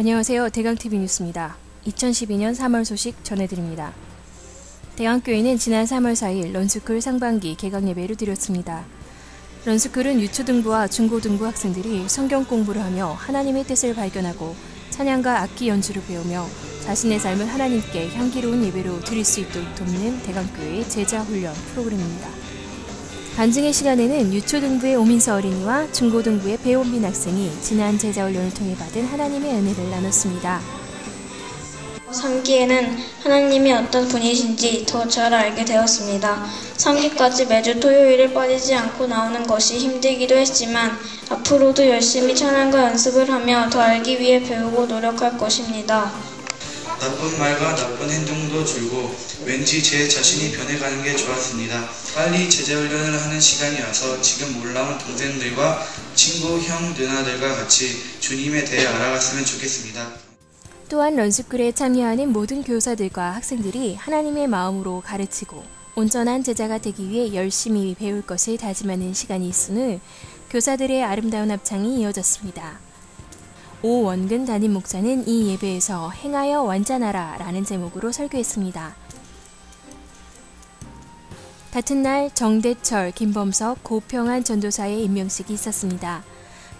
안녕하세요. 대강TV 뉴스입니다. 2012년 3월 소식 전해드립니다. 대강교회는 지난 3월 4일 런스쿨 상반기 개강 예배를 드렸습니다. 런스쿨은 유초등부와 중고등부 학생들이 성경 공부를 하며 하나님의 뜻을 발견하고 찬양과 악기 연주를 배우며 자신의 삶을 하나님께 향기로운 예배로 드릴 수 있도록 돕는 대강교회의 제자 훈련 프로그램입니다. 반증의 시간에는 유초등부의 오민서 어린이와 중고등부의 배원빈 학생이 지난 제자훈련을 통해 받은 하나님의 은혜를 나눴습니다. 3기에는 하나님이 어떤 분이신지 더 잘 알게 되었습니다. 3기까지 매주 토요일을 빠지지 않고 나오는 것이 힘들기도 했지만 앞으로도 열심히 찬양과 연습을 하며 더 알기 위해 배우고 노력할 것입니다. 나쁜 말과 나쁜 행동도 줄고 왠지 제 자신이 변해가는 게 좋았습니다. 빨리 제자훈련을 하는 시간이 와서 지금 올라온 동생들과 친구, 형, 누나들과 같이 주님에 대해 알아갔으면 좋겠습니다. 또한 런스쿨에 참여하는 모든 교사들과 학생들이 하나님의 마음으로 가르치고 온전한 제자가 되기 위해 열심히 배울 것을 다짐하는 시간이 있은 후 교사들의 아름다운 합창이 이어졌습니다. 오원근 담임 목사는 이 예배에서 행하여 완전하라 라는 제목으로 설교했습니다. 같은 날 정대철, 김범석, 고평한 전도사의 임명식이 있었습니다.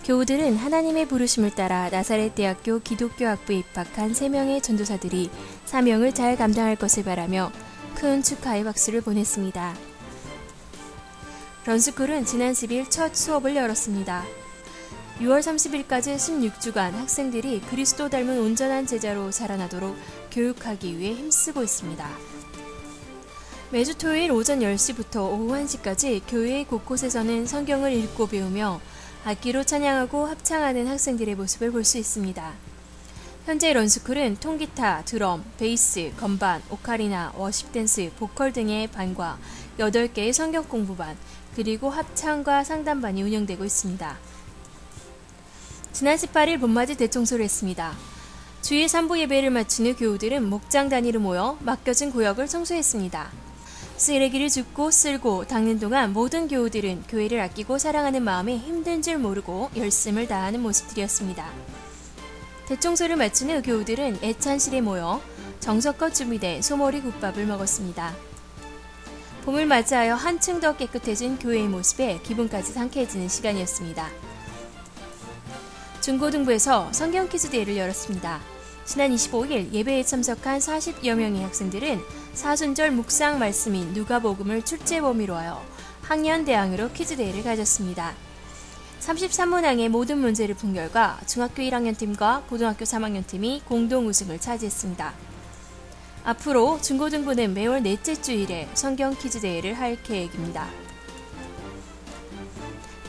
교우들은 하나님의 부르심을 따라 나사렛 대학교 기독교 학부에 입학한 3명의 전도사들이 사명을 잘 감당할 것을 바라며 큰 축하의 박수를 보냈습니다. 런스쿨은 지난 10일 첫 수업을 열었습니다. 6월 30일까지 16주간 학생들이 그리스도 닮은 온전한 제자로 자라나도록 교육하기 위해 힘쓰고 있습니다. 매주 토요일 오전 10시부터 오후 1시까지 교회 곳곳에서는 성경을 읽고 배우며 악기로 찬양하고 합창하는 학생들의 모습을 볼 수 있습니다. 현재 런스쿨은 통기타, 드럼, 베이스, 건반, 오카리나, 워십댄스, 보컬 등의 반과 8개의 성경 공부반, 그리고 합창과 상담반이 운영되고 있습니다. 지난 18일 봄맞이 대청소를 했습니다. 주일 3부 예배를 마친 후 교우들은 목장 단위로 모여 맡겨진 구역을 청소했습니다. 쓰레기를 줍고 쓸고 닦는 동안 모든 교우들은 교회를 아끼고 사랑하는 마음에 힘든 줄 모르고 열심을 다하는 모습들이었습니다. 대청소를 마친 후 교우들은 애찬실에 모여 정성껏 준비된 소머리 국밥을 먹었습니다. 봄을 맞이하여 한층 더 깨끗해진 교회의 모습에 기분까지 상쾌해지는 시간이었습니다. 중고등부에서 성경 퀴즈 대회를 열었습니다. 지난 25일 예배에 참석한 40여 명의 학생들은 사순절 묵상 말씀인 누가복음을 출제 범위로 하여 학년 대항으로 퀴즈 대회를 가졌습니다. 33문항의 모든 문제를 푼 결과 중학교 1학년 팀과 고등학교 3학년 팀이 공동 우승을 차지했습니다. 앞으로 중고등부는 매월 넷째 주일에 성경 퀴즈 대회를 할 계획입니다.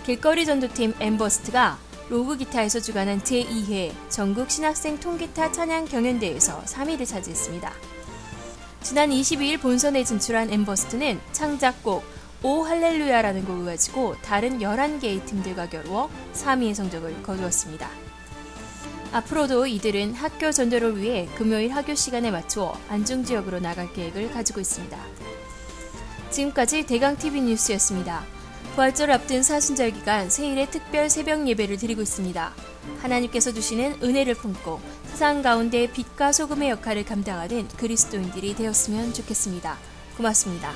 길거리 전도팀 엠버스트가 로그 기타에서 주관한 제2회 전국 신학생 통기타 찬양 경연대회에서 3위를 차지했습니다. 지난 22일 본선에 진출한 엠버스트는 창작곡 오 할렐루야라는 곡을 가지고 다른 11개의 팀들과 겨루어 3위의 성적을 거두었습니다. 앞으로도 이들은 학교 전도를 위해 금요일 학교 시간에 맞추어 안중 지역으로 나갈 계획을 가지고 있습니다. 지금까지 대강TV 뉴스였습니다. 부활절 앞둔 사순절 기간 세일의 특별 새벽 예배를 드리고 있습니다. 하나님께서 주시는 은혜를 품고 세상 가운데 빛과 소금의 역할을 감당하는 그리스도인들이 되었으면 좋겠습니다. 고맙습니다.